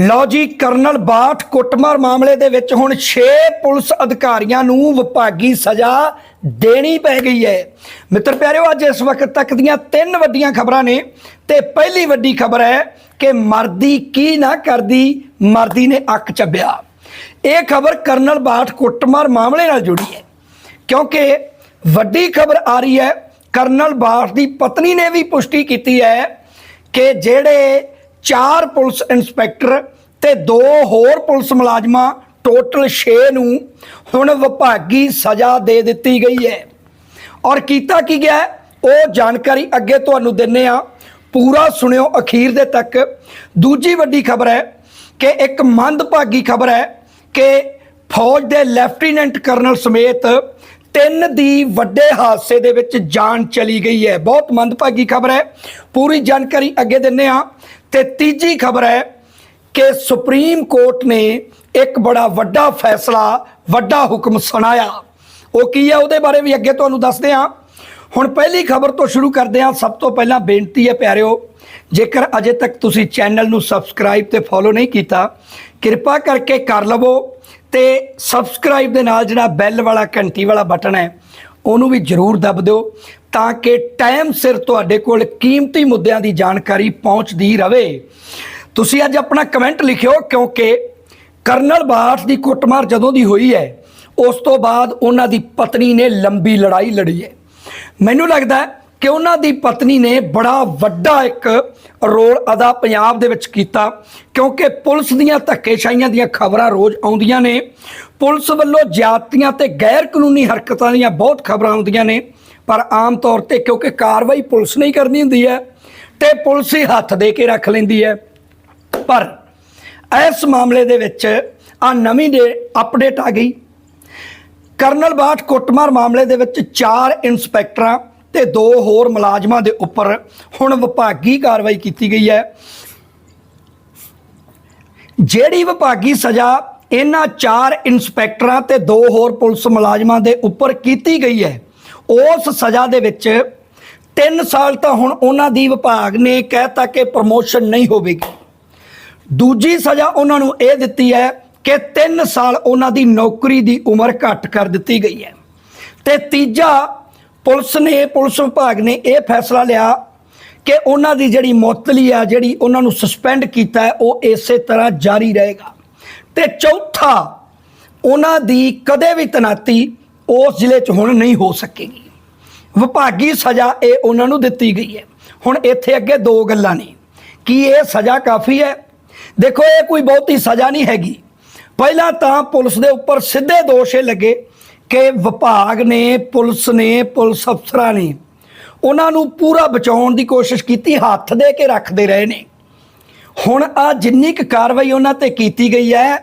ਲਓ ਜੀ, ਕਰਨਲ ਬਾਠ ਕੁੱਟਮਾਰ ਮਾਮਲੇ ਦੇ ਵਿੱਚ ਹੁਣ 6 ਪੁਲਿਸ ਅਧਿਕਾਰੀਆਂ ਨੂੰ ਵਿਭਾਗੀ ਸਜ਼ਾ ਦੇਣੀ ਪੈ ਗਈ ਹੈ। ਮਿੱਤਰ ਪਿਆਰਿਓ, ਅੱਜ ਇਸ ਵਕਤ ਤੱਕ ਦੀਆਂ ਤਿੰਨ ਵੱਡੀਆਂ ਖਬਰਾਂ ਨੇ ਤੇ ਪਹਿਲੀ ਵੱਡੀ ਖਬਰ ਹੈ ਕਿ ਮਰਦੀ ਕੀ ਨਾ ਕਰਦੀ, ਮਰਦੀ ਨੇ ਅੱਕ ਚੱਬਿਆ। ਇਹ ਖਬਰ ਕਰਨਲ ਬਾਠ ਕੁੱਟਮਾਰ ਮਾਮਲੇ ਨਾਲ ਜੁੜੀ ਹੈ। ਕਿਉਂਕਿ ਵੱਡੀ ਖਬਰ ਆ ਰਹੀ ਹੈ, ਕਰਨਲ ਬਾਠ ਦੀ ਪਤਨੀ ਨੇ ਵੀ ਪੁਸ਼ਟੀ ਕੀਤੀ ਹੈ ਕਿ ਜਿਹੜੇ ਚਾਰ ਪੁਲਿਸ ਇੰਸਪੈਕਟਰ ਤੇ ਦੋ ਹੋਰ ਪੁਲਿਸ ਮੁਲਾਜ਼ਮਾਂ ਟੋਟਲ 6 ਨੂੰ ਹੁਣ ਵਿਭਾਗੀ ਸਜ਼ਾ ਦੇ ਦਿੱਤੀ ਗਈ ਹੈ। ਔਰ ਕੀਤਾ ਕੀ ਗਿਆ? ਉਹ ਜਾਣਕਾਰੀ ਅੱਗੇ ਤੁਹਾਨੂੰ ਦਿੰਨੇ ਆ। ਪੂਰਾ ਸੁਣਿਓ ਅਖੀਰ ਦੇ ਤੱਕ। ਦੂਜੀ ਵੱਡੀ ਖਬਰ ਹੈ ਕਿ ਇੱਕ ਮੰਦਭਾਗੀ ਖਬਰ ਹੈ ਕਿ ਫੌਜ ਦੇ ਲੈਫਟੀਨੈਂਟ ਕਰਨਲ ਸਮੇਤ ਤਿੰਨ ਦੀ ਵੱਡੇ ਹਾਦਸੇ ਦੇ ਵਿੱਚ ਜਾਨ ਚਲੀ ਗਈ ਹੈ। ਬਹੁਤ ਮੰਦਭਾਗੀ ਖਬਰ ਹੈ। ਪੂਰੀ ਜਾਣਕਾਰੀ ਅੱਗੇ ਦਿੰਨੇ ਆ। ਤੇ ਤੀਜੀ ਖਬਰ ਹੈ ਕਿ ਸੁਪਰੀਮ ਕੋਰਟ ਨੇ ਇੱਕ ਬੜਾ ਵੱਡਾ ਫੈਸਲਾ, ਵੱਡਾ ਹੁਕਮ ਸੁਣਾਇਆ। ਉਹ ਕੀ ਹੈ? ਉਹਦੇ ਬਾਰੇ ਵੀ ਅੱਗੇ ਤੁਹਾਨੂੰ ਦੱਸਦੇ ਹਾਂ। ਹੁਣ ਪਹਿਲੀ ਖਬਰ ਤੋਂ ਸ਼ੁਰੂ ਕਰਦੇ ਹਾਂ। ਸਭ ਤੋਂ ਪਹਿਲਾਂ ਬੇਨਤੀ ਹੈ ਪਿਆਰਿਓ, ਜੇਕਰ ਅਜੇ ਤੱਕ ਤੁਸੀਂ ਚੈਨਲ ਨੂੰ ਸਬਸਕ੍ਰਾਈਬ ਤੇ ਫੋਲੋ ਨਹੀਂ ਕੀਤਾ, ਕਿਰਪਾ ਕਰਕੇ ਕਰ ਲਵੋ ਤੇ ਸਬਸਕ੍ਰਾਈਬ ਦੇ ਨਾਲ ਜਿਹੜਾ ਬੈਲ ਵਾਲਾ ਘੰਟੀ ਵਾਲਾ ਬਟਨ ਹੈ ਉਹਨੂੰ ਵੀ ਜਰੂਰ ਦੱਬ ਦਿਓ ਤਾਂ ਕਿ ਟਾਈਮ ਸਿਰ ਤੁਹਾਡੇ ਕੋਲ ਕੀਮਤੀ ਮੁੱਦਿਆਂ ਦੀ ਜਾਣਕਾਰੀ ਪਹੁੰਚਦੀ ਰਵੇ। ਤੁਸੀਂ ਅੱਜ ਆਪਣਾ ਕਮੈਂਟ ਲਿਖਿਓ ਕਿਉਂਕਿ ਕਰਨਲ ਬਾਠ ਦੀ ਕੁੱਟਮਾਰ ਜਦੋਂ ਦੀ ਹੋਈ ਹੈ, ਉਸ ਤੋਂ ਬਾਅਦ ਉਹਨਾਂ ਦੀ ਪਤਨੀ ਨੇ ਲੰਬੀ ਲੜਾਈ ਲੜੀ ਹੈ। ਮੈਨੂੰ ਲੱਗਦਾ ਕਿ ਉਹਨਾਂ ਦੀ ਪਤਨੀ ਨੇ ਬੜਾ ਵੱਡਾ ਇੱਕ ਰੋਲ ਅਦਾ ਪੰਜਾਬ ਦੇ ਵਿੱਚ ਕੀਤਾ ਕਿਉਂਕਿ ਪੁਲਿਸ ਦੀਆਂ ਧੱਕੇਸ਼ਾਹੀਆਂ ਦੀਆਂ ਖਬਰਾਂ ਰੋਜ਼ ਆਉਂਦੀਆਂ ਨੇ। ਪੁਲਿਸ ਵੱਲੋਂ ਜ਼ਿਆਦਤੀਆਂ ਤੇ ਗੈਰ ਕਾਨੂੰਨੀ ਹਰਕਤਾਂ ਦੀਆਂ ਬਹੁਤ ਖਬਰਾਂ ਆਉਂਦੀਆਂ ਨੇ, ਪਰ ਆਮ ਤੌਰ ਤੇ ਕਿਉਂਕਿ ਕਾਰਵਾਈ ਪੁਲਿਸ ਨਹੀਂ ਕਰਨੀ ਹੁੰਦੀ ਹੈ, ਤੇ ਪੁਲਿਸ ਹੀ ਹੱਥ ਦੇ ਕੇ ਰੱਖ ਲੈਂਦੀ ਹੈ। ਪਰ ਇਸ ਮਾਮਲੇ ਦੇ ਵਿੱਚ ਆ ਨਵੀਂ ਦੇ ਅਪਡੇਟ ਆ ਗਈ। ਕਰਨਲ ਬਾਠ ਕੁੱਟਮਾਰ ਮਾਮਲੇ ਦੇ ਵਿੱਚ ਚਾਰ ਇੰਸਪੈਕਟਰਾਂ ਤੇ ਦੋ ਹੋਰ ਮੁਲਾਜ਼ਮਾਂ ਦੇ ਉੱਪਰ ਹੁਣ ਵਿਭਾਗੀ ਕਾਰਵਾਈ ਕੀਤੀ ਗਈ ਹੈ। ਜਿਹੜੀ ਵਿਭਾਗੀ ਸਜ਼ਾ ਇਹਨਾਂ ਚਾਰ ਇੰਸਪੈਕਟਰਾਂ ਤੇ ਦੋ ਹੋਰ ਪੁਲਿਸ ਮੁਲਾਜ਼ਮਾਂ ਦੇ ਉੱਪਰ ਕੀਤੀ ਗਈ ਹੈ। ਉਸ ਸਜ਼ਾ ਦੇ ਵਿੱਚ 3 ਸਾਲ ਤਾਂ ਹੁਣ ਉਹਨਾਂ ਦੀ ਵਿਭਾਗ ਨੇ ਕਹਿਤਾ ਕਿ ਪ੍ਰਮੋਸ਼ਨ ਨਹੀਂ ਹੋਵੇਗੀ। ਦੂਜੀ ਸਜ਼ਾ ਉਹਨਾਂ ਨੂੰ ਇਹ ਦਿੱਤੀ ਹੈ ਕਿ 3 ਸਾਲ ਉਹਨਾਂ ਦੀ ਨੌਕਰੀ ਦੀ ਉਮਰ ਘੱਟ ਕਰ ਦਿੱਤੀ ਗਈ ਹੈ। ਤੇ ਤੀਜਾ, ਪੁਲਿਸ ਨੇ, ਪੁਲਿਸ ਵਿਭਾਗ ਨੇ ਇਹ ਫੈਸਲਾ ਲਿਆ ਕਿ ਉਹਨਾਂ ਦੀ ਜਿਹੜੀ ਮੁਅੱਤਲੀ ਆ, ਜਿਹੜੀ ਉਹਨਾਂ ਨੂੰ ਸਸਪੈਂਡ ਕੀਤਾ ਹੈ, ਉਹ ਇਸੇ ਤਰ੍ਹਾਂ ਜਾਰੀ ਰਹੇਗਾ। ਤੇ ਚੌਥਾ, ਉਹਨਾਂ ਦੀ ਕਦੇ ਵੀ ਤਨਾਤੀ ਉਸ ਜ਼ਿਲ੍ਹੇ 'ਚ ਹੁਣ ਨਹੀਂ ਹੋ ਸਕੇਗੀ। ਵਿਭਾਗੀ ਸਜ਼ਾ ਇਹ ਉਹਨਾਂ ਨੂੰ ਦਿੱਤੀ ਗਈ ਹੈ। ਹੁਣ ਇੱਥੇ ਅੱਗੇ ਦੋ ਗੱਲਾਂ ਨੇ। ਕੀ ਇਹ ਸਜ਼ਾ ਕਾਫੀ ਹੈ? ਦੇਖੋ, ਇਹ ਕੋਈ ਬਹੁਤੀ ਸਜ਼ਾ ਨਹੀਂ ਹੈਗੀ। ਪਹਿਲਾਂ ਤਾਂ ਪੁਲਿਸ ਦੇ ਉੱਪਰ ਸਿੱਧੇ ਦੋਸ਼ ਇਹ ਲੱਗੇ ਕਿ ਵਿਭਾਗ ਨੇ, ਪੁਲਿਸ ਨੇ, ਪੁਲਿਸ ਅਫਸਰਾਂ ਨੇ ਉਹਨਾਂ ਨੂੰ ਪੂਰਾ ਬਚਾਉਣ ਦੀ ਕੋਸ਼ਿਸ਼ ਕੀਤੀ, ਹੱਥ ਦੇ ਕੇ ਰੱਖਦੇ ਰਹੇ ਨੇ। ਹੁਣ ਆ ਜਿੰਨੀ ਕੁ ਕਾਰਵਾਈ ਉਹਨਾਂ ਤੇ ਕੀਤੀ ਗਈ ਹੈ,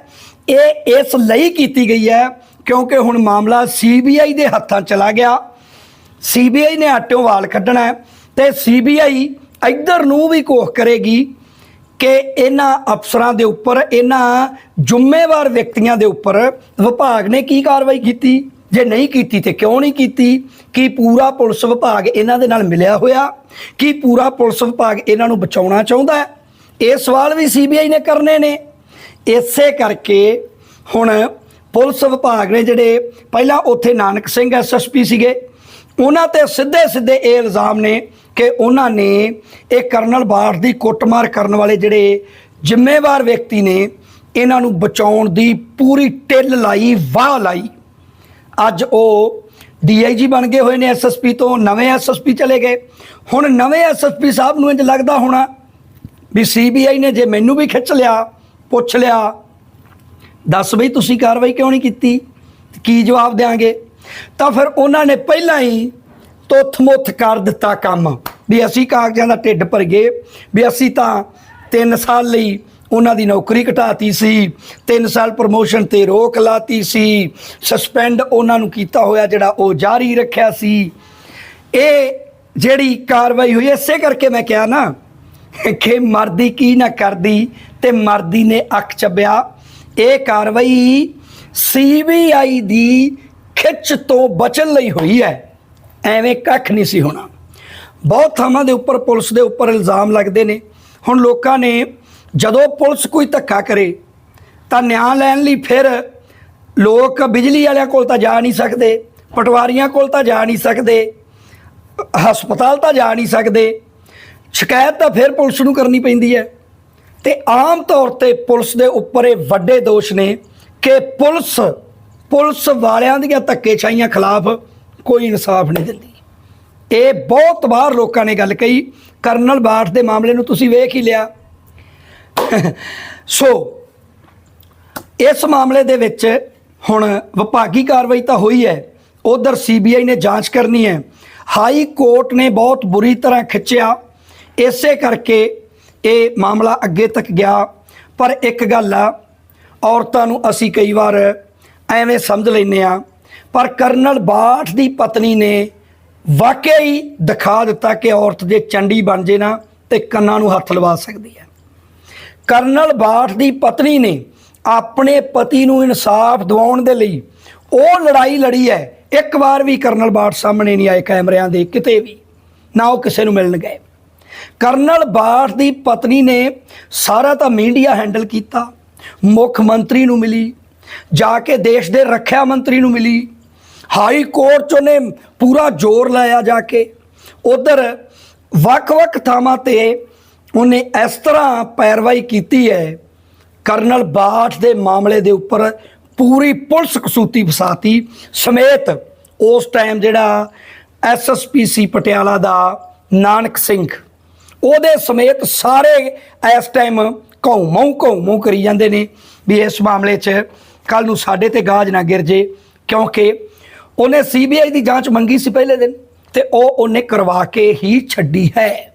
ਇਹ ਇਸ ਲਈ ਕੀਤੀ ਗਈ ਹੈ ਕਿਉਂਕਿ ਹੁਣ ਮਾਮਲਾ ਸੀਬੀਆਈ ਦੇ ਹੱਥਾਂ ਚਲਾ ਗਿਆ। ਸੀਬੀਆਈ ਨੇ ਆਟਿਓਂ ਵਾਲ ਕੱਢਣਾ ਹੈ ਤੇ ਸੀਬੀਆਈ ਇੱਧਰ ਨੂੰ ਵੀ ਕੋਖ ਕਰੇਗੀ ਕਿ ਇਹਨਾਂ ਅਫਸਰਾਂ ਦੇ ਉੱਪਰ, ਇਹਨਾਂ ਜ਼ਿੰਮੇਵਾਰ ਵਿਅਕਤੀਆਂ ਦੇ ਉੱਪਰ ਵਿਭਾਗ ਨੇ ਕੀ ਕਾਰਵਾਈ ਕੀਤੀ? ਜੇ ਨਹੀਂ ਕੀਤੀ ਤੇ ਕਿਉਂ ਨਹੀਂ ਕੀਤੀ? ਕੀ ਪੂਰਾ ਪੁਲਿਸ ਵਿਭਾਗ ਇਹਨਾਂ ਦੇ ਨਾਲ ਮਿਲਿਆ ਹੋਇਆ? ਕੀ ਪੂਰਾ ਪੁਲਿਸ ਵਿਭਾਗ ਇਹਨਾਂ ਨੂੰ ਬਚਾਉਣਾ ਚਾਹੁੰਦਾ ਹੈ? ਇਹ ਸਵਾਲ ਵੀ ਸੀਬੀਆਈ ਨੇ ਕਰਨੇ ਨੇ। ਇਸੇ ਕਰਕੇ ਹੁਣ ਪੁਲਿਸ ਵਿਭਾਗ ਨੇ ਜਿਹੜੇ ਪਹਿਲਾਂ ਉੱਥੇ ਨਾਨਕ ਸਿੰਘ ਐਸਐਸਪੀ ਸੀਗੇ, ਉਹਨਾਂ ਤੇ ਸਿੱਧੇ ਸਿੱਧੇ ਇਹ ਇਲਜ਼ਾਮ ਨੇ ਕਿ ਉਹਨਾਂ ਨੇ ਇਹ ਕਰਨਲ ਬਾਠ ਦੀ ਕੁੱਟਮਾਰ ਕਰਨ ਵਾਲੇ ਜਿਹੜੇ ਜ਼ਿੰਮੇਵਾਰ ਵਿਅਕਤੀ ਨੇ, ਇਹਨਾਂ ਨੂੰ ਬਚਾਉਣ ਦੀ ਪੂਰੀ ਟਿੱਲ ਲਾਈ, ਵਾਹ ਲਾਈ। ਅੱਜ ਉਹ ਡੀਆਈਜੀ ਬਣ ਗਏ ਹੋਏ ਨੇ ਐਸਐਸਪੀ ਤੋਂ, ਨਵੇਂ ਐਸਐਸਪੀ ਚਲੇ ਗਏ। ਹੁਣ ਨਵੇਂ ਐਸਐਸਪੀ ਸਾਹਿਬ ਨੂੰ ਇੰਜ ਲੱਗਦਾ ਹੋਣਾ ਵੀ ਸੀਬੀਆਈ ਨੇ ਜੇ ਮੈਨੂੰ ਵੀ ਖਿੱਚ ਲਿਆ, ਪੁੱਛ ਲਿਆ, ਦੱਸ ਬਈ ਤੁਸੀਂ ਕਾਰਵਾਈ ਕਿਉਂ ਨਹੀਂ ਕੀਤੀ? ਕੀ ਜਵਾਬ ਦੇਾਂਗੇ ਤਾਂ ਫਿਰ ਉਹਨਾਂ ਨੇ ਪਹਿਲਾਂ ਹੀ ਤੁੱਥ-ਮੁੱਥ ਕਰ ਦਿੱਤਾ ਕੰਮ, ਵੀ ਅਸੀਂ ਕਾਗਜ਼ਾਂ ਦਾ ਢਿੱਡ ਭਰ ਗਏ, ਵੀ ਅਸੀਂ ਤਾਂ 3 ਸਾਲ ਲਈ ਉਹਨਾਂ ਦੀ ਨੌਕਰੀ ਘਟਾਤੀ ਸੀ 3 ਸਾਲ ਪ੍ਰਮੋਸ਼ਨ ਤੇ ਰੋਕ ਲਾਤੀ ਸੀ ਸਸਪੈਂਡ ਉਹਨਾਂ ਨੂੰ ਕੀਤਾ ਹੋਇਆ ਜਿਹੜਾ ਉਹ ਜਾਰੀ ਰੱਖਿਆ ਸੀ। ਇਹ ਜਿਹੜੀ ਕਾਰਵਾਈ ਹੋਈ, ਇਸੇ ਕਰਕੇ ਮੈਂ ਕਿਹਾ ਨਾ ਕਿ ਮਰਦੀ ਕੀ ਨਾ ਕਰਦੀ ਤੇ ਮਰਦੀ ਨੇ ਅੱਖ ਚੱਬਿਆ। ਇਹ ਕਾਰਵਾਈ ਸੀਬੀਆਈ ਦੀ ਖਿੱਚ ਤੋਂ ਬਚਣ ਲਈ ਹੋਈ ਹੈ। ਐਵੇਂ ਕੱਖ ਨਹੀਂ ਸੀ ਹੋਣਾ। ਬਹੁਤ ਥਾਵਾਂ ਦੇ ਉੱਪਰ ਪੁਲਿਸ ਦੇ ਉੱਪਰ ਇਲਜ਼ਾਮ ਲੱਗਦੇ ਨੇ। ਹੁਣ ਲੋਕਾਂ ਨੇ ਜਦੋਂ ਪੁਲਿਸ ਕੋਈ ਧੱਕਾ ਕਰੇ, ਤਾਂ ਨਿਆਂ ਲੈਣ ਲਈ ਫਿਰ ਲੋਕ ਬਿਜਲੀ ਵਾਲਿਆਂ ਕੋਲ ਤਾਂ ਜਾ ਨਹੀਂ ਸਕਦੇ, ਪਟਵਾਰੀਆਂ ਕੋਲ ਤਾਂ ਜਾ ਨਹੀਂ ਸਕਦੇ, ਹਸਪਤਾਲ ਤਾਂ ਜਾ ਨਹੀਂ ਸਕਦੇ। ਸ਼ਿਕਾਇਤ ਤਾਂ ਫਿਰ ਪੁਲਿਸ ਨੂੰ ਕਰਨੀ ਪੈਂਦੀ ਹੈ। ਤੇ ਆਮ ਤੌਰ ਤੇ ਪੁਲਿਸ ਦੇ ਉੱਪਰ ਇਹ ਵੱਡੇ ਦੋਸ਼ ਨੇ ਕਿ ਪੁਲਿਸ ਪੁਲਿਸ ਵਾਲਿਆਂ ਦੀਆਂ ਧੱਕੇਸ਼ਾਹੀਆਂ ਖਿਲਾਫ ਕੋਈ ਇਨਸਾਫ ਨਹੀਂ ਦਿੰਦੀ। ਇਹ ਬਹੁਤ ਵਾਰ ਲੋਕਾਂ ਨੇ ਗੱਲ ਕਹੀ, ਕਰਨਲ ਬਾਠ ਦੇ ਮਾਮਲੇ ਨੂੰ ਤੁਸੀਂ ਵੇਖ ਹੀ ਲਿਆ। ਸੋ, ਇਸ ਮਾਮਲੇ ਦੇ ਵਿੱਚ ਹੁਣ ਵਿਭਾਗੀ ਕਾਰਵਾਈ ਤਾਂ ਹੋਈ ਹੈ, ਉਧਰ ਸੀਬੀਆਈ ਨੇ ਜਾਂਚ ਕਰਨੀ ਹੈ। ਹਾਈ ਕੋਰਟ ਨੇ ਬਹੁਤ ਬੁਰੀ ਤਰ੍ਹਾਂ ਖਿੱਚਿਆ। ਇਸੇ ਕਰਕੇ ਇਹ ਮਾਮਲਾ ਅੱਗੇ ਤੱਕ ਗਿਆ। ਪਰ ਇੱਕ ਗੱਲ ਆ, ਔਰਤਾਂ ਨੂੰ ਅਸੀਂ ਕਈ ਵਾਰ ਐਵੇਂ ਸਮਝ ਲੈਂਦੇ ਆ ਪਰ ਕਰਨਲ ਬਾਠ ਦੀ ਪਤਨੀ ਨੇ ਵਾਕਿਆ ਹੀ ਦਿਖਾ ਦਿੱਤਾ ਕਿ ਔਰਤ ਜੇ ਚੰਡੀ ਬਣ ਜੇ ਨਾ ਤੇ ਕੰਨਾਂ ਨੂੰ ਹੱਥ ਲਵਾ ਸਕਦੀ ਹੈ। ਕਰਨਲ ਬਾਠ ਦੀ ਪਤਨੀ ਨੇ ਆਪਣੇ ਪਤੀ ਨੂੰ ਇਨਸਾਫ ਦਿਵਾਉਣ ਦੇ ਲਈ ਉਹ ਲੜਾਈ ਲੜੀ ਹੈ। ਇੱਕ ਵਾਰ ਵੀ ਕਰਨਲ ਬਾਠ ਸਾਹਮਣੇ ਨਹੀਂ ਆਏ ਕੈਮਰਿਆਂ ਦੇ, ਕਿਤੇ ਵੀ। ਨਾ ਉਹ ਕਿਸੇ ਨੂੰ ਮਿਲਣ ਗਏ। ਕਰਨਲ ਬਾਠ ਦੀ ਪਤਨੀ ਨੇ ਸਾਰਾ ਤਾਂ ਮੀਡੀਆ ਹੈਂਡਲ ਕੀਤਾ। ਮੁੱਖ ਮੰਤਰੀ ਨੂੰ ਮਿਲੀ। ਜਾ ਕੇ ਦੇਸ਼ ਦੇ ਰੱਖਿਆ ਮੰਤਰੀ ਨੂੰ ਮਿਲੀ। ਹਾਈ ਕੋਰਟ 'ਚ ਉਹਨੇ ਪੂਰਾ ਜ਼ੋਰ ਲਾਇਆ ਜਾ ਕੇ। ਉਧਰ ਵੱਖ-ਵੱਖ ਥਾਵਾਂ ਤੇ ਉਹਨੇ ਇਸ ਤਰ੍ਹਾਂ ਪੈਰਵਾਈ ਕੀਤੀ ਹੈ। ਕਰਨਲ ਬਾਠ ਦੇ ਮਾਮਲੇ ਦੇ ਉੱਪਰ ਪੂਰੀ ਪੁਲਿਸ ਕਸੂਤੀ ਫਸਾਤੀ। ਸਮੇਤ ਉਸ ਟਾਈਮ ਜਿਹੜਾ ਐਸਐਸਪੀਸੀ ਪਟਿਆਲਾ ਦਾ ਨਾਨਕ ਸਿੰਘ। ਉਹਦੇ ਸਮੇਤ ਸਾਰੇ ਇਸ ਟਾਈਮ ਘੌਮੋਂ ਘੌਮੋਂ ਕਰੀ ਜਾਂਦੇ ਨੇ ਵੀ ਇਸ ਮਾਮਲੇ 'ਚ ਕੱਲ ਨੂੰ ਸਾਡੇ ਤੇ ਗਾਜ ਨਾ ਗਿਰ ਜੇ, ਕਿਉਂਕਿ ਉਹਨੇ ਸੀਬੀਆਈ ਦੀ ਜਾਂਚ ਮੰਗੀ ਸੀ ਪਹਿਲੇ ਦਿਨ ਤੇ ਉਹ ਉਹਨੇ ਕਰਵਾ ਕੇ ਹੀ ਛੱਡੀ ਹੈ।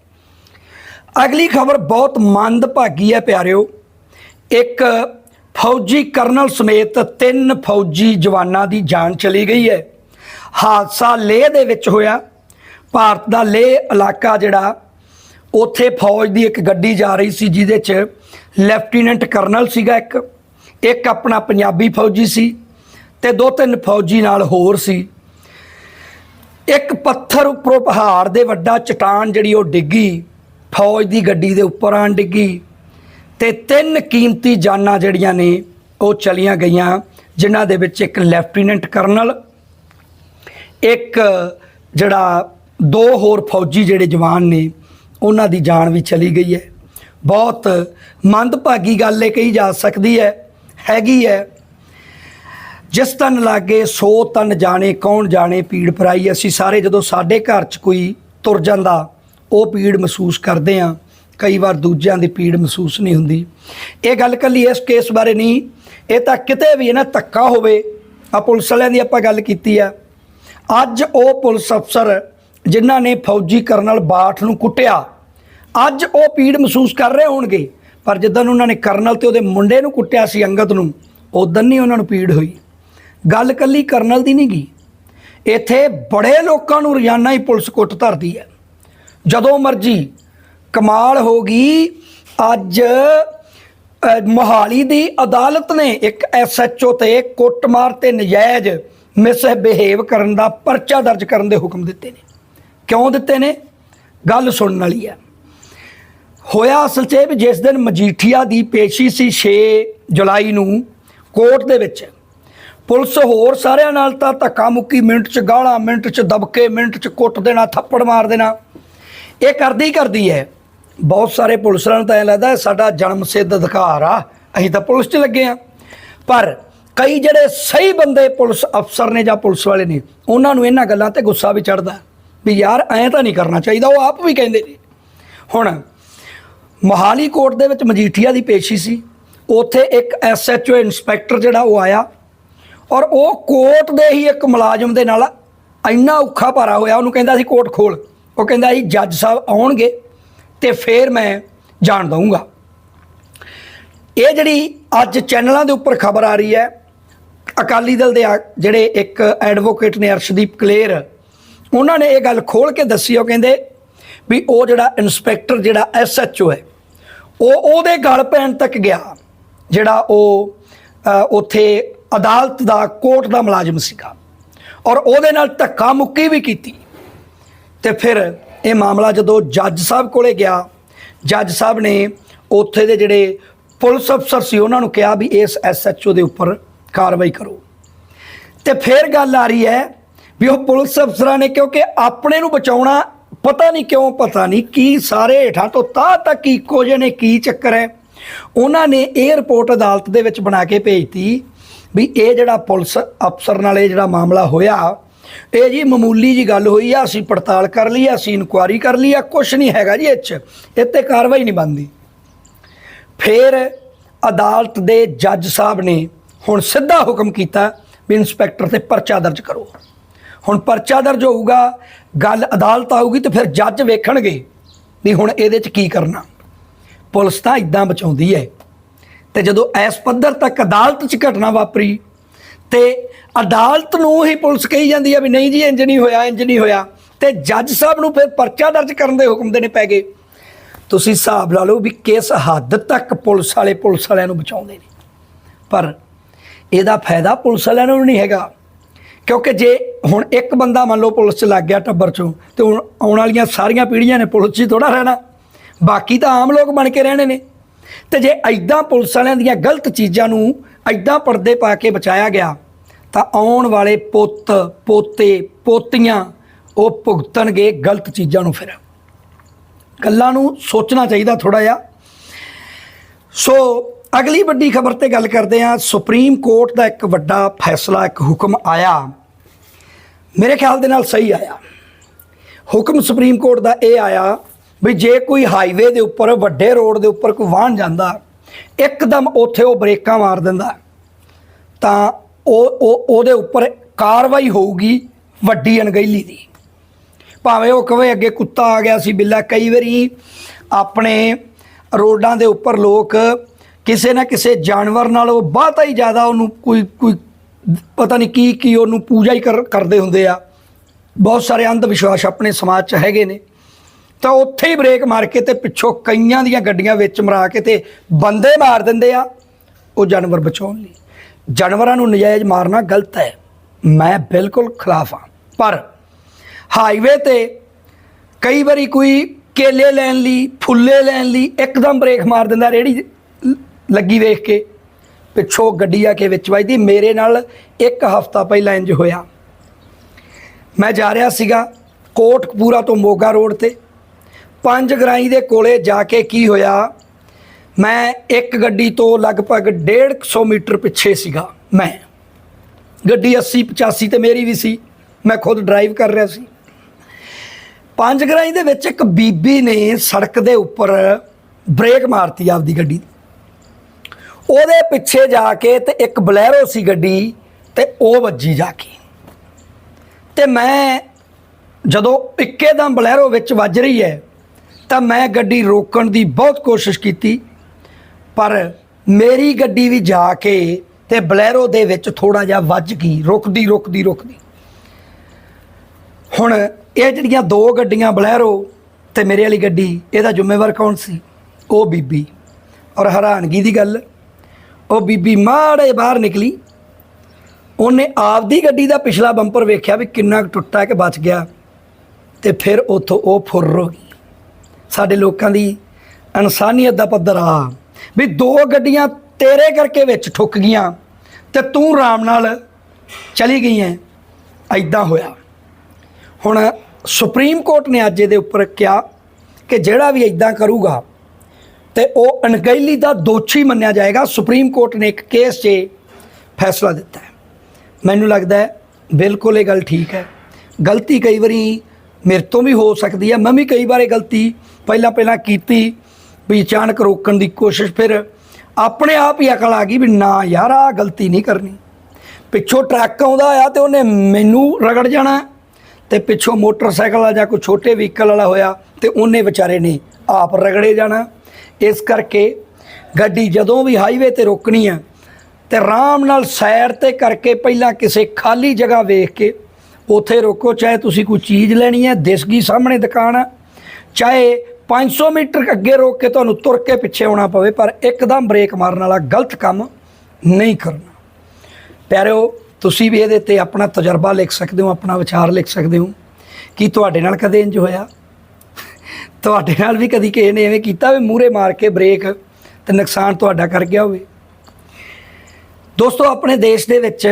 ਅਗਲੀ ਖਬਰ ਬਹੁਤ ਮੰਦਭਾਗੀ ਹੈ ਪਿਆਰਿਓ। ਇੱਕ ਫੌਜੀ ਕਰਨਲ ਸਮੇਤ ਤਿੰਨ ਫੌਜੀ ਜਵਾਨਾਂ ਦੀ ਜਾਨ ਚਲੀ ਗਈ ਹੈ। ਹਾਦਸਾ ਲੇਹ ਦੇ ਵਿੱਚ ਹੋਇਆ। ਭਾਰਤ ਦਾ ਲੇਹ ਇਲਾਕਾ ਜਿਹੜਾ ਉੱਥੇ ਫੌਜ ਦੀ ਇੱਕ ਗੱਡੀ ਜਾ ਰਹੀ ਸੀ ਜਿਹਦੇ 'ਚ ਲੈਫਟੀਨੈਂਟ ਕਰਨਲ ਸੀਗਾ ਇੱਕ ਇੱਕ ਆਪਣਾ ਪੰਜਾਬੀ ਫੌਜੀ ਸੀ ਤੇ ਦੋ ਤਿੰਨ ਫੌਜੀ ਨਾਲ ਹੋਰ ਸੀ। ਇੱਕ ਪੱਥਰ ਉੱਪਰੋਂ ਪਹਾੜ ਦੇ ਵੱਡਾ ਚਟਾਨ ਜਿਹੜੀ ਉਹ ਡਿੱਗੀ, ਫੌਜ ਦੀ ਗੱਡੀ ਦੇ ਉੱਪਰ ਆਣ ਡਿੱਗੀ ਤੇ ਤਿੰਨ ਕੀਮਤੀ ਜਾਨਾਂ ਜਿਹੜੀਆਂ ਨੇ ਉਹ ਚਲੀਆਂ ਗਈਆਂ, ਜਿਨ੍ਹਾਂ ਦੇ ਵਿੱਚ ਇੱਕ ਲੈਫਟੀਨੈਂਟ ਕਰਨਲ, ਇੱਕ ਜਿਹੜਾ ਦੋ ਹੋਰ ਫੌਜੀ ਜਿਹੜੇ ਜਵਾਨ ਨੇ ਉਹਨਾਂ ਦੀ ਜਾਨ ਵੀ ਚਲੀ ਗਈ ਹੈ। ਬਹੁਤ ਮੰਦਭਾਗੀ ਗੱਲ ਇਹ ਕਹੀ ਜਾ ਸਕਦੀ ਹੈ, ਹੈਗੀ ਹੈ। ਜਿਸ ਤਨ ਲਾਗੇ ਸੋ ਤਨ ਜਾਣੇ, ਕੌਣ ਜਾਣੇ ਪੀੜ ਪਰਾਈ ਅਸੀਂ ਸਾਰੇ ਜਦੋਂ ਸਾਡੇ ਘਰ 'ਚ ਕੋਈ ਤੁਰ ਜਾਂਦਾ, ਉਹ ਪੀੜ ਮਹਿਸੂਸ ਕਰਦੇ ਆ ਕਈ ਵਾਰ ਦੂਜਿਆਂ ਦੀ ਪੀੜ ਮਹਿਸੂਸ ਨਹੀਂ ਹੁੰਦੀ। ਇਹ ਗੱਲ ਕੱਲੀ ਇਸ ਕੇਸ ਬਾਰੇ ਨਹੀਂ। ਇਹ ਤਾਂ ਕਿਤੇ ਵੀ ਨਾ ਧੱਕਾ ਹੋਵੇ। ਆ ਪੁਲਿਸ ਵਾਲਿਆਂ ਦੀ ਆਪਾਂ ਗੱਲ ਕੀਤੀ ਆ ਅੱਜ ਉਹ ਪੁਲਿਸ ਅਫਸਰ ਜਿਨ੍ਹਾਂ ਨੇ ਫੌਜੀ ਕਰਨਲ ਬਾਠ ਨੂੰ ਕੁੱਟਿਆ। ਅੱਜ ਉਹ ਪੀੜ ਮਹਿਸੂਸ ਕਰ ਰਹੇ ਹੋਣਗੇ, ਪਰ ਜਦੋਂ ਉਹਨਾਂ ਨੇ ਕਰਨਲ ਤੇ ਉਹਦੇ ਮੁੰਡੇ ਨੂੰ ਕੁੱਟਿਆ ਸੀ ਅੰਗਦ ਨੂੰ ਉਦੋਂ ਨਹੀਂ ਉਹਨਾਂ ਨੂੰ ਪੀੜ ਹੋਈ। ਗੱਲ ਕੱਲੀ ਕਰਨਲ ਦੀ ਨਹੀਂ ਗੀ ਇੱਥੇ ਬੜੇ ਲੋਕਾਂ ਨੂੰ ਰੋਜ਼ਾਨਾ ਹੀ ਪੁਲਿਸ ਕੁੱਟ ਧਰਦੀ ਹੈ। ਜਦੋਂ ਮਰਜ਼ੀ ਕਮਾਲ ਹੋ ਗਈ, ਅੱਜ ਮੋਹਾਲੀ ਦੀ ਅਦਾਲਤ ਨੇ ਇੱਕ ਐਸਐਚਓ ਤੇ ਕੁੱਟਮਾਰ ਤੇ ਨਜਾਇਜ਼ ਮਿਸਬਿਹੇਵ ਕਰਨ ਦਾ ਪਰਚਾ ਦਰਜ ਕਰਨ ਦੇ ਹੁਕਮ ਦਿੱਤੇ ਨੇ। ਕਿਉਂ ਦਿੱਤੇ ਨੇ? ਗੱਲ ਸੁਣਨ ਵਾਲੀ ਹੈ। ਹੋਇਆ ਅਸਲ 'ਚ ਵੀ ਜਿਸ ਦਿਨ ਮਜੀਠੀਆ ਦੀ ਪੇਸ਼ੀ ਸੀ 6 ਜੁਲਾਈ ਨੂੰ ਕੋਰਟ ਦੇ ਵਿੱਚ, ਪੁਲਿਸ ਹੋਰ ਸਾਰਿਆਂ ਨਾਲ ਤਾਂ ਧੱਕਾ ਮੁੱਕੀ ਮਿੰਟ 'ਚ ਗਾਲਾਂ, ਮਿੰਟ 'ਚ ਦਬਕੇ, ਮਿੰਟ 'ਚ ਕੁੱਟ ਦੇਣਾ, ਥੱਪੜ ਮਾਰ ਦੇਣਾ। ਇਹ ਕਰਦੀ ਕਰਦੀ ਹੈ। ਬਹੁਤ ਸਾਰੇ ਪੁਲਿਸਾਂ ਨੂੰ ਤਾਂ ਐਂ ਲੱਗਦਾ ਸਾਡਾ ਜਨਮ ਸਿੱਧ ਅਧਿਕਾਰ ਆ, ਅਸੀਂ ਤਾਂ ਪੁਲਿਸ 'ਚ ਲੱਗੇ ਆ ਪਰ ਕਈ ਜਿਹੜੇ ਸਹੀ ਬੰਦੇ ਪੁਲਿਸ ਅਫਸਰ ਨੇ ਜਾਂ ਪੁਲਿਸ ਵਾਲੇ ਨੇ, ਉਹਨਾਂ ਨੂੰ ਇਹਨਾਂ ਗੱਲਾਂ ਤੇ ਗੁੱਸਾ ਵੀ ਚੜਦਾ ਵੀ ਯਾਰ ਐਂ ਤਾਂ ਨਹੀਂ ਕਰਨਾ ਚਾਹੀਦਾ, ਉਹ ਆਪ ਵੀ ਕਹਿੰਦੇ ਨੇ। ਹੁਣ ਮੋਹਾਲੀ ਕੋਰਟ ਦੇ ਵਿੱਚ ਮਜੀਠੀਆ ਦੀ ਪੇਸ਼ੀ ਸੀ, ਉੱਥੇ ਇੱਕ ਐਸਐਚਓ ਇਨਸਪੈਕਟਰ ਜਿਹੜਾ ਉਹ ਆਇਆ, ਔਰ ਉਹ ਕੋਰਟ ਦੇ ਹੀ ਇੱਕ ਮੁਲਾਜ਼ਮ ਦੇ ਨਾਲ ਇੰਨਾ ਔਖਾ ਭਾਰਾ ਹੋਇਆ, ਉਹਨੂੰ ਕਹਿੰਦਾ ਸੀ ਕੋਰਟ ਖੋਲ। ਉਹ ਕਹਿੰਦਾ ਸੀ, ਜੱਜ ਸਾਹਿਬ ਆਉਣਗੇ ਤੇ ਫੇਰ ਮੈਂ ਜਾਣ ਦਊਂਗਾ। ਇਹ ਜਿਹੜੀ ਅੱਜ ਚੈਨਲਾਂ ਦੇ ਉੱਪਰ ਖਬਰ ਆ ਰਹੀ ਹੈ, ਅਕਾਲੀ ਦਲ ਦੇ ਆ- ਜਿਹੜੇ ਇੱਕ ਐਡਵੋਕੇਟ ਨੇ ਅਰਸ਼ਦੀਪ ਕਲੇਰ ਉਹਨਾਂ ਨੇ ਇਹ ਗੱਲ ਖੋਲ ਕੇ ਦੱਸੀ, ਉਹ ਕਹਿੰਦੇ ਵੀ ਉਹ ਜਿਹੜਾ ਇਨਸਪੈਕਟਰ ਜਿਹੜਾ ਐਸਐਚਓ ਹੈ, ਉਹ ਉਹਦੇ ਗਲ ਪੈਣ ਤੱਕ ਗਿਆ, ਜਿਹੜਾ ਉਹ ਉੱਥੇ ਅਦਾਲਤ ਦਾ, ਕੋਰਟ ਦਾ ਮੁਲਾਜ਼ਮ ਸੀਗਾ ਔਰ ਉਹਦੇ ਨਾਲ ਧੱਕਾ ਮੁੱਕੀ ਵੀ ਕੀਤੀ। ਤੇ ਫਿਰ ਇਹ ਮਾਮਲਾ ਜਦੋਂ ਜੱਜ ਸਾਹਿਬ ਕੋਲੇ ਗਿਆ, ਜੱਜ ਸਾਹਿਬ ਨੇ ਉੱਥੇ ਦੇ ਜਿਹੜੇ ਪੁਲਿਸ ਅਫਸਰ ਸੀ, ਉਹਨਾਂ ਨੂੰ ਕਿਹਾ ਵੀ ਇਸ ਐਸਐਚਓ ਦੇ ਉੱਪਰ ਕਾਰਵਾਈ ਕਰੋ। ਤੇ ਫਿਰ ਗੱਲ ਆ ਰਹੀ ਹੈ ਵੀ ਉਹ ਪੁਲਿਸ ਅਫਸਰਾਂ ਨੇ ਕਿਉਂਕਿ ਆਪਣੇ ਨੂੰ ਬਚਾਉਣਾ ਪਤਾ ਨਹੀਂ ਕਿਉਂ, ਪਤਾ ਨਹੀਂ ਕੀ ਸਾਰੇ ਹੇਠਾਂ ਤੋਂ ਤਾਂ ਤੱਕ ਇੱਕੋ ਜਿਹੇ ਨੇ ਕੀ ਚੱਕਰ ਹੈ। ਉਹਨਾਂ ਨੇ ਇਹ ਰਿਪੋਰਟ ਅਦਾਲਤ ਦੇ ਵਿੱਚ ਬਣਾ ਕੇ ਭੇਜਤੀ ਵੀ ਇਹ ਜਿਹੜਾ ਪੁਲਿਸ ਅਫਸਰ ਨਾਲ ਇਹ ਜਿਹੜਾ ਮਾਮਲਾ ਹੋਇਆ, ਇਹ ਜੀ ਮਾਮੂਲੀ ਜੀ ਗੱਲ ਹੋਈ ਆ, ਅਸੀਂ ਪੜਤਾਲ ਕਰ ਲਈ ਆ, ਅਸੀਂ ਇਨਕੁਆਰੀ ਕਰ ਲਈ ਆ ਕੁਝ ਨਹੀਂ ਹੈਗਾ ਜੀ ਇਹ 'ਚ, ਇਹ ਤੇ ਕਾਰਵਾਈ ਨਹੀਂ ਬਣਦੀ। ਫਿਰ ਅਦਾਲਤ ਦੇ ਜੱਜ ਸਾਹਿਬ ਨੇ ਹੁਣ ਸਿੱਧਾ ਹੁਕਮ ਕੀਤਾ ਵੀ ਇੰਸਪੈਕਟਰ ਤੇ ਪਰਚਾ ਦਰਜ ਕਰੋ। ਹੁਣ ਪਰਚਾ ਦਰਜ ਹੋਊਗਾ, ਗੱਲ ਅਦਾਲਤ ਆਊਗੀ ਤੇ ਫਿਰ ਜੱਜ ਵੇਖਣਗੇ ਵੀ ਹੁਣ ਇਹਦੇ 'ਚ ਕੀ ਕਰਨਾ। ਪੁਲਿਸ ਤਾਂ ਇਦਾਂ ਬਚਾਉਂਦੀ ਹੈ ਤੇ ਜਦੋਂ ਇਸ ਪੱਧਰ ਤੱਕ ਅਦਾਲਤ 'ਚ ਘਟਨਾ ਵਾਪਰੀ, ਤੇ ਅਦਾਲਤ ਨੂੰ ਹੀ ਪੁਲਿਸ ਕਹੀ ਜਾਂਦੀ ਹੈ ਵੀ ਨਹੀਂ ਜੀ, ਇੰਜ ਨਹੀਂ ਹੋਇਆ, ਇੰਜ ਨਹੀਂ ਹੋਇਆ। ਤੇ ਜੱਜ ਸਾਹਿਬ ਨੂੰ ਫਿਰ ਪਰਚਾ ਦਰਜ ਕਰਨ ਦੇ ਹੁਕਮ ਦੇਣੇ ਪੈ ਗਏ। ਤੁਸੀਂ ਹਿਸਾਬ ਲਾ ਲਓ ਵੀ ਕਿਸ ਹੱਦ ਤੱਕ ਪੁਲਿਸ ਵਾਲੇ ਪੁਲਿਸ ਵਾਲਿਆਂ ਨੂੰ ਬਚਾਉਂਦੇ ਨੇ। ਪਰ ਇਹਦਾ ਫਾਇਦਾ ਪੁਲਿਸ ਵਾਲਿਆਂ ਨੂੰ ਨਹੀਂ ਹੈਗਾ। ਕਿਉਂਕਿ ਜੇ ਹੁਣ ਇੱਕ ਬੰਦਾ ਮੰਨ ਲਓ ਪੁਲਿਸ 'ਚ ਲੱਗ ਗਿਆ ਟੱਬਰ 'ਚੋਂ, ਤੇ ਹੁਣ ਆਉਣ ਵਾਲੀਆਂ ਸਾਰੀਆਂ ਪੀੜ੍ਹੀਆਂ ਨੇ ਪੁਲਿਸ 'ਚ ਹੀ ਥੋੜਾ ਰਹਿਣਾ। ਬਾਕੀ ਤਾਂ ਆਮ ਲੋਕ ਬਣ ਕੇ ਰਹਿਣੇ ਨੇ। ਤੇ ਜੇ ਐਦਾਂ ਪੁਲਿਸ ਵਾਲਿਆਂ ਦੀਆਂ ਗਲਤ ਚੀਜ਼ਾਂ ਨੂੰ ਐਦਾਂ ਪਰਦੇ ਪਾ ਕੇ ਬਚਾਇਆ ਗਿਆ, ਤਾਂ ਆਉਣ ਵਾਲੇ ਪੁੱਤ, ਪੋਤੇ, ਪੋਤੀਆਂ, ਉਹ ਭੁਗਤਣਗੇ ਗਲਤ ਚੀਜ਼ਾਂ ਨੂੰ ਫਿਰ। ਗੱਲਾਂ ਨੂੰ ਸੋਚਣਾ ਚਾਹੀਦਾ ਥੋੜਾ ਜਿਹਾ। ਸੋ ਅਗਲੀ ਵੱਡੀ ਖਬਰ ਤੇ ਗੱਲ ਕਰਦੇ ਹਾਂ। ਸੁਪਰੀਮ ਕੋਰਟ ਦਾ ਇੱਕ ਵੱਡਾ ਫੈਸਲਾ, ਇੱਕ ਹੁਕਮ ਆਇਆ। ਮੇਰੇ ਖਿਆਲ ਦੇ ਨਾਲ ਸਹੀ ਆਇਆ। ਹੁਕਮ ਸੁਪਰੀਮ ਕੋਰਟ ਦਾ ਇਹ ਆਇਆ ਵੀ ਜੇ ਕੋਈ ਹਾਈਵੇ ਦੇ ਉੱਪਰ, ਵੱਡੇ ਰੋਡ ਦੇ ਉੱਪਰ ਕੋਈ ਵਾਹਨ ਜਾਂਦਾ, ਇੱਕਦਮ ਉੱਥੇ ਉਹ ਬ੍ਰੇਕਾਂ ਮਾਰ ਦਿੰਦਾ, ਤਾਂ ਉਹ ਉਹ, ਉਹਦੇ ਉੱਪਰ ਕਾਰਵਾਈ ਹੋਊਗੀ ਵੱਡੀ ਅਣਗਹਿਲੀ ਦੀ। ਭਾਵੇਂ ਉਹ ਕਵੇ ਅੱਗੇ ਕੁੱਤਾ ਆ ਗਿਆ ਸੀ ਬਿੱਲਾ, ਕਈ ਵਾਰੀ ਆਪਣੇ ਰੋਡਾਂ ਦੇ ਉੱਪਰ ਲੋਕ ਕਿਸੇ ਨਾ ਕਿਸੇ ਜਾਨਵਰ ਨਾਲ ਉਹ ਬਹੁਤਾ ਹੀ ਜ਼ਿਆਦਾ ਉਹਨੂੰ ਕੋਈ ਕੋਈ ਪਤਾ ਨਹੀਂ ਕੀ ਕੀ ਉਹਨੂੰ ਪੂਜਾ ਹੀ ਕਰ- ਕਰਦੇ ਹੁੰਦੇ ਆ। ਬਹੁਤ ਸਾਰੇ ਅੰਧ ਵਿਸ਼ਵਾਸ ਆਪਣੇ ਸਮਾਜ 'ਚ ਹੈਗੇ ਨੇ। ਤਾਂ ਉੱਥੇ ਹੀ ਬ੍ਰੇਕ ਮਾਰ ਕੇ ਤੇ ਪਿੱਛੋਂ ਕਈਆਂ ਦੀਆਂ ਗੱਡੀਆਂ ਵਿੱਚ ਮਰਾ ਕੇ ਤੇ ਬੰਦੇ ਮਾਰ ਦਿੰਦੇ ਆ, ਉਹ ਜਾਨਵਰ ਬਚਾਉਣ ਲਈ। ਜਾਨਵਰਾਂ ਨੂੰ ਨਜਾਇਜ਼ ਮਾਰਨਾ ਗਲਤ ਹੈ। ਮੈਂ ਬਿਲਕੁਲ ਖਿਲਾਫ ਹਾਂ। ਪਰ ਹਾਈਵੇ ਤੇ ਕਈ ਵਾਰੀ ਕੋਈ ਕੇਲੇ ਲੈਣ ਲਈ, ਫੁੱਲੇ ਲੈਣ ਲਈ ਇੱਕਦਮ ਬ੍ਰੇਕ ਮਾਰ ਦਿੰਦਾ, ਰੇੜੀ ਲੱਗੀ ਵੇਖ ਕੇ, ਪਿੱਛੋਂ ਗੱਡੀ ਆ ਕੇ ਵਿੱਚ ਵੱਜਦੀ, ਮੇਰੇ ਨਾਲ ਇੱਕ ਹਫ਼ਤਾ ਪਹਿਲਾਂ ਇੰਜ ਹੋਇਆ। ਮੈਂ ਜਾ ਰਿਹਾ ਸੀਗਾ ਕੋਟਕਪੂਰਾ ਤੋਂ ਮੋਗਾ ਰੋਡ ਤੇ। ਪੰਜ ਗਰਾਈ ਦੇ ਕੋਲੇ ਜਾ ਕੇ ਕੀ ਹੋਇਆ, ਮੈਂ ਇੱਕ ਗੱਡੀ ਤੋਂ ਲਗਭਗ 150 ਮੀਟਰ ਪਿੱਛੇ ਸੀਗਾ ਮੈਂ। ਗੱਡੀ 80 85 ਤੇ ਮੇਰੀ ਵੀ ਸੀ, ਮੈਂ ਖੁਦ ਡਰਾਈਵ ਕਰ ਰਿਹਾ ਸੀ। ਪੰਜ ਗਰਾਈ ਦੇ ਵਿੱਚ ਇੱਕ ਬੀਬੀ ਨੇ ਸੜਕ ਦੇ ਉੱਪਰ ਬ੍ਰੇਕ ਮਾਰਤੀ ਆਪਦੀ ਗੱਡੀ। ਦੀ ਉਹਦੇ ਪਿੱਛੇ ਜਾ ਕੇ ਤੇ ਇੱਕ ਬਲੈਰੋ ਸੀ ਗੱਡੀ ਤੇ ਉਹ ਵੱਜੀ ਜਾ ਕੇ। ਤੇ ਮੈਂ ਜਦੋਂ ਇੱਕੇਦਮ ਬਲੈਰੋ ਵਿੱਚ ਵੱਜ ਰਹੀ ਹੈ, ਤਾਂ ਮੈਂ ਗੱਡੀ ਰੋਕਣ ਦੀ ਬਹੁਤ ਕੋਸ਼ਿਸ਼ ਕੀਤੀ, ਪਰ ਮੇਰੀ ਗੱਡੀ ਵੀ ਜਾ ਕੇ ਤੇ ਬਲੈਰੋ ਦੇ ਵਿੱਚ ਥੋੜਾ ਜਿਹਾ ਵੱਜ ਗਈ, ਰੁਕਦੀ ਰੁਕਦੀ ਰੁਕਦੀ। ਹੁਣ ਇਹ ਜਿਹੜੀਆਂ ਦੋ ਗੱਡੀਆਂ ਬਲੈਰੋ ਤੇ ਮੇਰੇ ਵਾਲੀ ਗੱਡੀ, ਇਹਦਾ ਜ਼ਿੰਮੇਵਾਰ ਕੌਣ ਸੀ? ਉਹ ਬੀਬੀ। ਔਰ ਹੈਰਾਨਗੀ ਦੀ ਗੱਲ ਉਹ ਬੀਬੀ ਮਾੜੇ ਬਾਹਰ ਨਿਕਲੀ। ਉਹਨੇ ਆਪਦੀ ਗੱਡੀ ਦਾ ਪਿਛਲਾ ਬੰਪਰ ਵੇਖਿਆ ਵੀ ਕਿੰਨਾ ਕੁ ਟੁੱਟਾ ਕਿ ਬਚ ਗਿਆ। ਤੇ ਫਿਰ ਉਥੋਂ ਉਹ ਫੁਰ ਹੋ ਗਈ। ਸਾਡੇ ਲੋਕਾਂ ਦੀ ਇਨਸਾਨੀਅਤ ਦਾ ਪੱਧਰ ਆ। ਵੀ ਦੋ ਗੱਡੀਆਂ ਤੇਰੇ ਕਰਕੇ ਵਿੱਚ ਠੁੱਕ ਗਈਆਂ ਤੇ ਤੂੰ ਆਰਾਮ ਨਾਲ ਚਲੀ ਗਈ ਐ ਐਦਾਂ ਹੋਇਆ। ਹੁਣ ਸੁਪਰੀਮ ਕੋਰਟ ਨੇ ਅੱਜ ਇਹਦੇ ਉੱਪਰ ਕਿਹਾ ਕਿ ਜਿਹੜਾ ਵੀ ਐਦਾਂ ਕਰੂਗਾ ਤੇ ਉਹ ਅਣਗਹਿਲੀ ਦਾ ਦੋਸ਼ੀ ਮੰਨਿਆ ਜਾਏਗਾ। ਸੁਪਰੀਮ ਕੋਰਟ ਨੇ ਇੱਕ ਕੇਸ 'ਚ ਫੈਸਲਾ ਦਿੱਤਾ ਹੈ। ਮੈਨੂੰ ਲੱਗਦਾ ਹੈ ਬਿਲਕੁਲ ਇਹ ਗੱਲ ਠੀਕ ਹੈ। ਗਲਤੀ ਕਈ ਵਾਰੀ ਮੇਰੇ ਤੋਂ ਵੀ ਹੋ ਸਕਦੀ ਹੈ। ਮੈਂ ਵੀ ਕਈ ਵਾਰ ਇਹ ਗਲਤੀ ਪਹਿਲਾਂ ਪਹਿਲਾਂ ਕੀਤੀ ਵੀ ਅਚਾਨਕ ਰੋਕਣ ਦੀ ਕੋਸ਼ਿਸ਼, ਫਿਰ ਆਪਣੇ ਆਪ ਹੀ ਅਕਲ ਆ ਗਈ ਵੀ ਨਾ ਯਾਰ ਆ ਗਲਤੀ ਨਹੀਂ ਕਰਨੀ। ਪਿੱਛੋਂ ਟਰੱਕ ਆਉਂਦਾ ਆ ਤੇ ਉਹਨੇ ਮੈਨੂੰ ਰਗੜ ਜਾਣਾ ਤੇ ਪਿੱਛੋਂ ਮੋਟਰਸਾਈਕਲ ਵਾਲਾ ਜਾਂ ਕੋਈ ਛੋਟੇ ਵਹੀਕਲ ਵਾਲਾ ਹੋਇਆ ਤੇ ਉਹਨੇ ਵਿਚਾਰੇ ਨੇ ਆਪ ਰਗੜੇ ਜਾਣਾ। ਇਸ ਕਰਕੇ ਗੱਡੀ ਜਦੋਂ ਵੀ ਹਾਈਵੇ ਤੇ ਰੋਕਣੀ ਆ, ਤੇ ਆਰਾਮ ਨਾਲ ਸੈਰ ਤੇ ਕਰਕੇ ਪਹਿਲਾਂ ਕਿਸੇ ਖਾਲੀ ਜਗ੍ਹਾ ਵੇਖ ਕੇ ਉੱਥੇ ਰੋਕੋ, ਚਾਹੇ ਤੁਸੀਂ ਕੋਈ ਚੀਜ਼ ਲੈਣੀ ਹੈ ਦਿਸ ਗਈ ਸਾਹਮਣੇ ਦੁਕਾਨ ਆ, ਚਾਹੇ 500 ਮੀਟਰ ਅੱਗੇ ਰੋਕ ਕੇ ਤੁਹਾਨੂੰ ਤੁਰ ਕੇ ਪਿੱਛੇ ਆਉਣਾ ਪਵੇ, ਪਰ ਇੱਕਦਮ ਬ੍ਰੇਕ ਮਾਰਨ ਵਾਲਾ ਗਲਤ ਕੰਮ ਨਹੀਂ ਕਰਨਾ। ਪਿਆਰਿਓ, ਤੁਸੀਂ ਵੀ ਇਹਦੇ ਤੇ ਆਪਣਾ ਤਜਰਬਾ ਲਿਖ ਸਕਦੇ ਹੋ, ਆਪਣਾ ਵਿਚਾਰ ਲਿਖ ਸਕਦੇ ਹੋ ਕੀ ਤੁਹਾਡੇ ਨਾਲ ਕਦੇ ਇੰਜ ਹੋਇਆ? ਤੁਹਾਡੇ ਨਾਲ ਵੀ ਕਦੀ ਕਿਸੇ ਨੇ ਐਵੇਂ ਕੀਤਾ ਵੀ ਮੂਹਰੇ ਮਾਰ ਕੇ ਬ੍ਰੇਕ ਤੇ ਨੁਕਸਾਨ ਤੁਹਾਡਾ ਕਰ ਗਿਆ ਹੋਵੇ? ਦੋਸਤੋ, ਆਪਣੇ ਦੇਸ਼ ਦੇ ਵਿੱਚ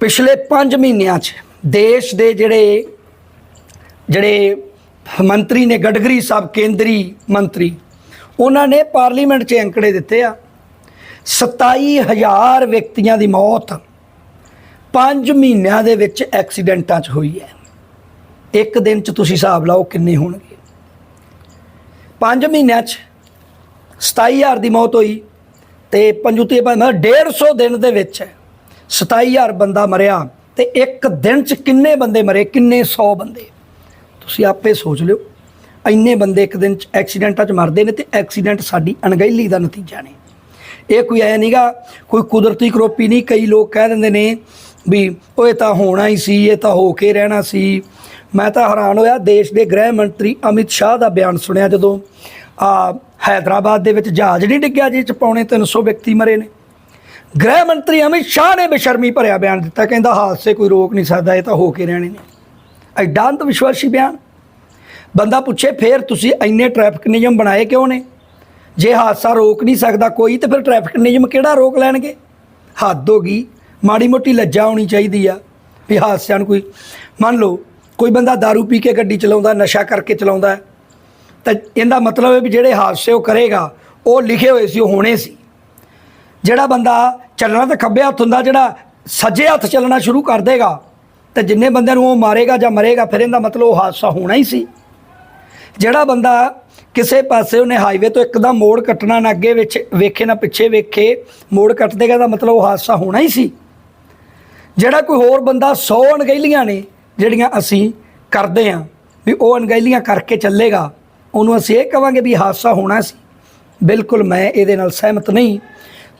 ਪਿਛਲੇ 5 ਮਹੀਨਿਆਂ 'ਚ ਦੇਸ਼ ਦੇ ਜਿਹੜੇ ਜਿਹੜੇ ਮੰਤਰੀ ਨੇ, ਗਡਕਰੀ ਸਾਹਿਬ, ਕੇਂਦਰੀ ਮੰਤਰੀ, ਉਹਨਾਂ ਨੇ ਪਾਰਲੀਮੈਂਟ 'ਚ ਅੰਕੜੇ ਦਿੱਤੇ ਆ। 27000 ਵਿਅਕਤੀਆਂ ਦੀ ਮੌਤ 5 ਮਹੀਨਿਆਂ ਦੇ ਵਿੱਚ ਐਕਸੀਡੈਂਟਾਂ 'ਚ ਹੋਈ ਹੈ। ਇੱਕ ਦਿਨ 'ਚ ਤੁਸੀਂ ਹਿਸਾਬ ਲਾਓ ਕਿੰਨੇ ਹੋਣਗੇ? 5 ਮਹੀਨਿਆਂ 'ਚ 27000 ਦੀ ਮੌਤ ਹੋਈ ਤੇ ਪੰਜੂਤੀ ਬੰਦਾ 150 ਦਿਨ ਦੇ ਵਿੱਚ 27000 ਬੰਦਾ ਮਰਿਆ ਤੇ ਇੱਕ ਦਿਨ 'ਚ ਕਿੰਨੇ ਬੰਦੇ ਮਰੇ? ਕਿੰਨੇ 100 ਬੰਦੇ? ਤੁਸੀਂ ਆਪੇ ਸੋਚ ਲਿਓ। ਇੰਨੇ ਬੰਦੇ ਇੱਕ ਦਿਨ 'ਚ ਐਕਸੀਡੈਂਟਾਂ 'ਚ ਮਰਦੇ ਨੇ ਤੇ ਐਕਸੀਡੈਂਟ ਸਾਡੀ ਅਣਗਹਿਲੀ ਦਾ ਨਤੀਜਾ ਨੇ। ਇਹ ਕੋਈ ਐ ਨਹੀਂਗਾ ਕੋਈ ਕੁਦਰਤੀ ਕਰੋਪੀ ਨਹੀਂ, ਕਈ ਲੋਕ ਕਹਿ ਦਿੰਦੇ ਨੇ ਵੀ ਉਹ ਇਹ ਤਾਂ ਹੋਣਾ ਹੀ ਸੀ, ਇਹ ਤਾਂ ਹੋ ਕੇ ਰਹਿਣਾ ਸੀ। ਮੈਂ ਤਾਂ ਹੈਰਾਨ ਹੋਇਆ, ਦੇਸ਼ ਦੇ ਗ੍ਰਹਿ ਮੰਤਰੀ ਅਮਿਤ ਸ਼ਾਹ ਦਾ ਬਿਆਨ ਸੁਣਿਆ ਜਦੋਂ, ਆ, ਹੈਦਰਾਬਾਦ ਦੇ ਵਿੱਚ ਜਹਾਜ਼ ਨਹੀਂ ਡਿੱਗਿਆ ਜਿਸ ਚ ਪੌਣੇ 300 ਵਿਅਕਤੀ ਮਰੇ ਨੇ। ਗ੍ਰਹਿ ਮੰਤਰੀ ਅਮਿਤ ਸ਼ਾਹ ਨੇ ਬੇਸ਼ਰਮੀ ਭਰਿਆ ਬਿਆਨ ਦਿੱਤਾ, ਕਹਿੰਦਾ ਹਾਦਸੇ ਕੋਈ ਰੋਕ ਨਹੀਂ ਸਕਦਾ, ਇਹ ਤਾਂ ਹੋ ਕੇ ਰਹਿਣੇ ਨੇ। ਐਡਾ ਅੰਧ ਵਿਸ਼ਵਾਸੀ ਬਿਆਨ। ਬੰਦਾ ਪੁੱਛੇ, ਫੇਰ ਤੁਸੀਂ ਇੰਨੇ ਟ੍ਰੈਫਿਕ ਨਿਯਮ ਬਣਾਏ ਕਿਉਂ ਨੇ? ਜੇ ਹਾਦਸਾ ਰੋਕ ਨਹੀਂ ਸਕਦਾ ਕੋਈ, ਤੇ ਫਿਰ ਟ੍ਰੈਫਿਕ ਨਿਯਮ ਕਿਹੜਾ ਰੋਕ ਲੈਣਗੇ? ਹੱਦ ਹੋ ਗਈ, ਮਾੜੀ ਮੋਟੀ ਲੱਜਾ ਹੋਣੀ ਚਾਹੀਦੀ ਆ, ਵੀ ਹਾਦਸਿਆਂ ਨੂੰ ਕੋਈ, ਮੰਨ ਲਓ ਕੋਈ ਬੰਦਾ दारू ਪੀ ਕੇ ਗੱਡੀ ਚਲਾਉਂਦਾ, ਨਸ਼ਾ ਕਰਕੇ ਚਲਾਉਂਦਾ ਤਾਂ ਇਹਦਾ ਮਤਲਬ ਹੈ ਵੀ ਜਿਹੜੇ ਹਾਦਸੇ ਉਹ ਕਰੇਗਾ, ਉਹ ਲਿਖੇ ਹੋਏ ਸੀ, ਉਹ ਹੋਣੇ ਸੀ। ਜਿਹੜਾ ਬੰਦਾ ਚੱਲਣਾ ਤਾਂ ਖੱਬੇ ਹੱਥ ਹੁੰਦਾ, ਜਿਹੜਾ ਸੱਜੇ ਹੱਥ ਚੱਲਣਾ ਸ਼ੁਰੂ ਕਰ ਦੇਗਾ, ਤੇ ਜਿੰਨੇ ਬੰਦਿਆਂ ਨੂੰ ਉਹ ਮਾਰੇਗਾ ਜਾਂ ਮਰੇਗਾ, ਫਿਰ ਇਹਦਾ ਮਤਲਬ ਉਹ ਹਾਦਸਾ ਹੋਣਾ ਹੀ ਸੀ। ਜਿਹੜਾ ਬੰਦਾ ਕਿਸੇ ਪਾਸੇ ਉਹਨੇ ਹਾਈਵੇ ਤੋਂ ਇੱਕਦਮ ਮੋੜ ਕੱਟਣਾ, ਨਾ ਅੱਗੇ ਵਿੱਚ ਵੇਖੇ, ਨਾ ਪਿੱਛੇ ਵੇਖੇ, ਮੋੜ ਕੱਟ ਦੇਗਾ ਦਾ ਮਤਲਬ ਉਹ ਹਾਦਸਾ ਹੋਣਾ ਹੀ ਸੀ। ਜਿਹੜਾ ਕੋਈ ਹੋਰ ਬੰਦਾ 100 ਅਣਗਹਿਲੀਆਂ ਨੇ ਜਿਹੜੀਆਂ ਅਸੀਂ ਕਰਦੇ ਆਂ, ਵੀ ਉਹ ਅਣਗਹਿਲੀਆਂ ਕਰਕੇ ਚੱਲੇਗਾ, ਉਹਨੂੰ ਅਸੀਂ ਇਹ ਕਵਾਂਗੇ ਵੀ ਹਾਦਸਾ ਹੋਣਾ ਸੀ। ਬਿਲਕੁਲ ਮੈਂ ਇਹਦੇ ਨਾਲ ਸਹਿਮਤ ਨਹੀਂ।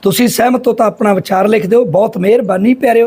ਤੁਸੀਂ ਸਹਿਮਤ ਹੋ ਤਾਂ ਆਪਣਾ ਵਿਚਾਰ ਲਿਖ ਦਿਓ। ਬਹੁਤ ਮਿਹਰਬਾਨੀ ਪਿਆਰਿਓ।